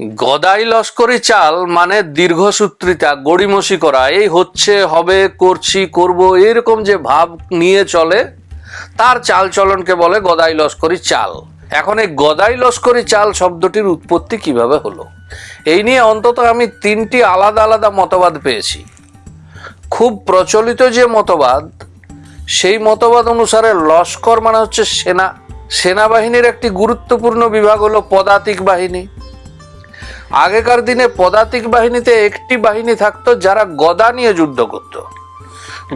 গদাই লস্করি চাল মানে দীর্ঘসূত্রিতা, গড়িমসি করা। এই হচ্ছে, হবে, করছি, করব, এরকম যে ভাব নিয়ে চলে, তার চাল চলনকে বলে গদাই লস্করি চাল। এখন এই গদাই লস্করি চাল শব্দটির উৎপত্তি কীভাবে হলো? এই নিয়ে অন্তত আমি তিনটি আলাদা আলাদা মতবাদ পেয়েছি। খুব প্রচলিত যে মতবাদ, সেই মতবাদ অনুসারে লস্কর মানে হচ্ছে সেনা। সেনাবাহিনীর একটি গুরুত্বপূর্ণ বিভাগ হলো পদাতিক বাহিনী। আগেকার দিনে পদাতিক বাহিনীতে একটি বাহিনী থাকতো যারা গদা নিয়ে যুদ্ধ করত।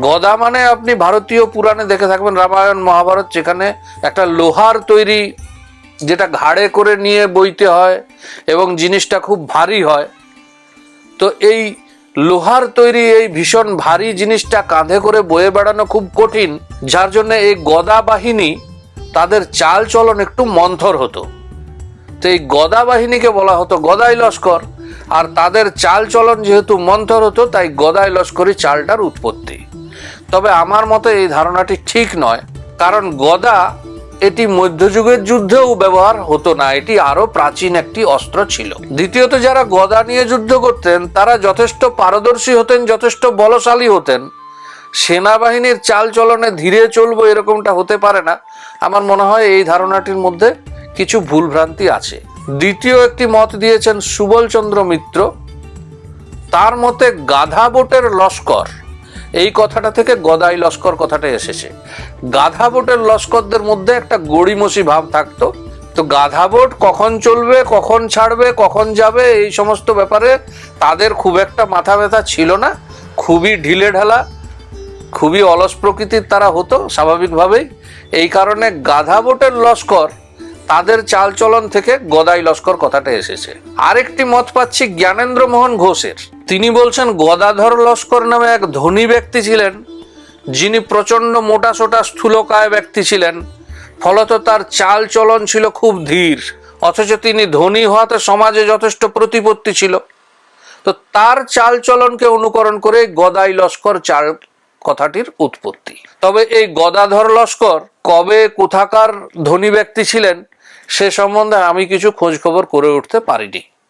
গদা মানে আপনি ভারতীয় পুরাণে দেখে থাকবেন রামায়ণ মহাভারত, যেখানে একটা লোহার তৈরি যেটা ঘাড়ে করে নিয়ে বইতে হয় এবং জিনিসটা খুব ভারী হয়। তো এই লোহার তৈরি এই ভীষণ ভারী জিনিসটা কাঁধে করে বয়ে বেড়ানো খুব কঠিন, যার জন্য এই গদা বাহিনী তাদের চাল চলন একটু মন্থর হতো। তো এই গদা বাহিনীকে বলা হতো গদাই লস্কর। আর তাদের চাল চলন যেহেতু মন্থর হতো তাই গদাই লস্করই চালটার উৎপত্তি। তবে আমার মতে এই ধারণাটি ঠিক নয়, কারণ গদা এটি মধ্যযুগের যুদ্ধেও ব্যবহার হতো না, এটি আরও প্রাচীন একটি অস্ত্র ছিল। দ্বিতীয়ত, যারা গদা নিয়ে যুদ্ধ করতেন, তারা যথেষ্ট পারদর্শী হতেন, যথেষ্ট বলশালী হতেন। সেনাবাহিনীর চাল চলনে ধীরে চলবো এরকমটা হতে পারে না। আমার মনে হয় এই ধারণাটির মধ্যে কিছু ভুলভ্রান্তি আছে। দ্বিতীয় একটি মত দিয়েছেন সুবলচন্দ্র মিত্র। তার মতে গাধা বোটের লস্কর, এই কথাটা থেকে গদাই লস্কর কথাটা এসেছে। গাধা বোটের লস্করদের মধ্যে একটা গড়িমসি ভাব থাকতো। তো গাধা বোট কখন চলবে, কখন ছাড়বে, কখন যাবে, এই সমস্ত ব্যাপারে তাদের খুব একটা মাথা ব্যথা ছিল না। খুবই ঢিলে ঢালা, খুবই অলস প্রকৃতির তারা হতো, স্বাভাবিকভাবেই। এই কারণে গাধা বোটের লস্কর তাদের চালচলন থেকে গদাই লস্কর কথাটা এসেছে। আরেকটি মত পাচ্ছি জ্ঞানেন্দ্র মোহন ঘোষের। তিনি বলছেন, গদাধর লস্কর নামে এক ধনী ব্যক্তি ছিলেন, যিনি প্রচণ্ড মোটা সোটা স্থূলকায় ব্যক্তি ছিলেন, ফলত তার চাল চলন ছিল খুব ধীর, অথচ তিনি ধনী হওয়াতে সমাজে যথেষ্ট প্রতিপত্তি ছিল। তো তার চাল চলনকে অনুকরণ করে গদাই লস্কর চাল কথাটির উৎপত্তি। তবে এই গদাধর লস্কর কবে কোথাকার ধনী ব্যক্তি ছিলেন সে সম্বন্ধে আমি কিছু খোঁজ খবর করে উঠতে পারিনি।